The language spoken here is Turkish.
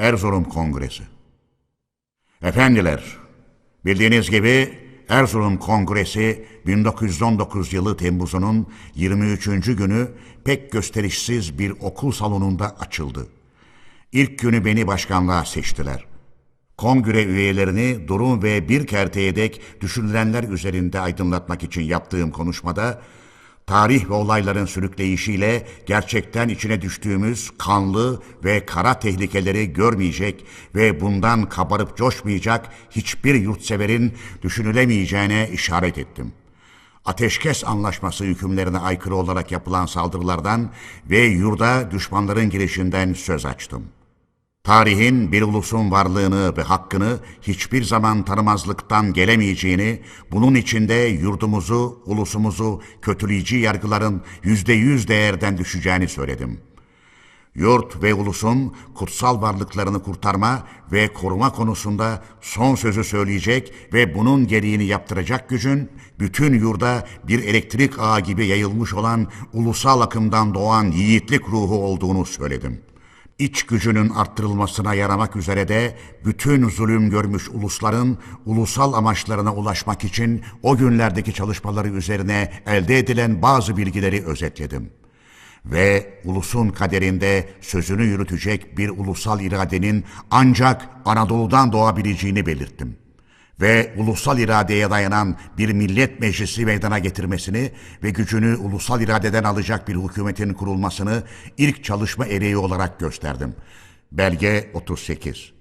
Erzurum Kongresi. Efendiler, bildiğiniz gibi Erzurum Kongresi 1919 yılı Temmuz'unun 23. günü pek gösterişsiz bir okul salonunda açıldı. İlk günü beni başkanlığa seçtiler. Kongre üyelerini durum ve bir kerteye dek düşünülenler üzerinde aydınlatmak için yaptığım konuşmada tarih ve olayların sürükleyişiyle gerçekten içine düştüğümüz kanlı ve kara tehlikeleri görmeyecek ve bundan kabarıp coşmayacak hiçbir yurtseverin düşünülemeyeceğine işaret ettim. Ateşkes anlaşması hükümlerine aykırı olarak yapılan saldırılardan ve yurda düşmanların girişinden söz açtım. Tarihin bir ulusun varlığını ve hakkını hiçbir zaman tanımazlıktan gelemeyeceğini, bunun içinde yurdumuzu, ulusumuzu kötüleyici yargıların yüzde yüz değerden düşeceğini söyledim. Yurt ve ulusun kutsal varlıklarını kurtarma ve koruma konusunda son sözü söyleyecek ve bunun gereğini yaptıracak gücün bütün yurda bir elektrik ağı gibi yayılmış olan ulusal akımdan doğan yiğitlik ruhu olduğunu söyledim.'' İç gücünün arttırılmasına yaramak üzere de bütün zulüm görmüş ulusların ulusal amaçlarına ulaşmak için o günlerdeki çalışmaları üzerine elde edilen bazı bilgileri özetledim. Ve ulusun kaderinde sözünü yürütecek bir ulusal iradenin ancak Anadolu'dan doğabileceğini belirttim ve ulusal iradeye dayanan bir millet meclisi meydana getirmesini ve gücünü ulusal iradeden alacak bir hükümetin kurulmasını ilk çalışma ereği olarak gösterdim. Belge 38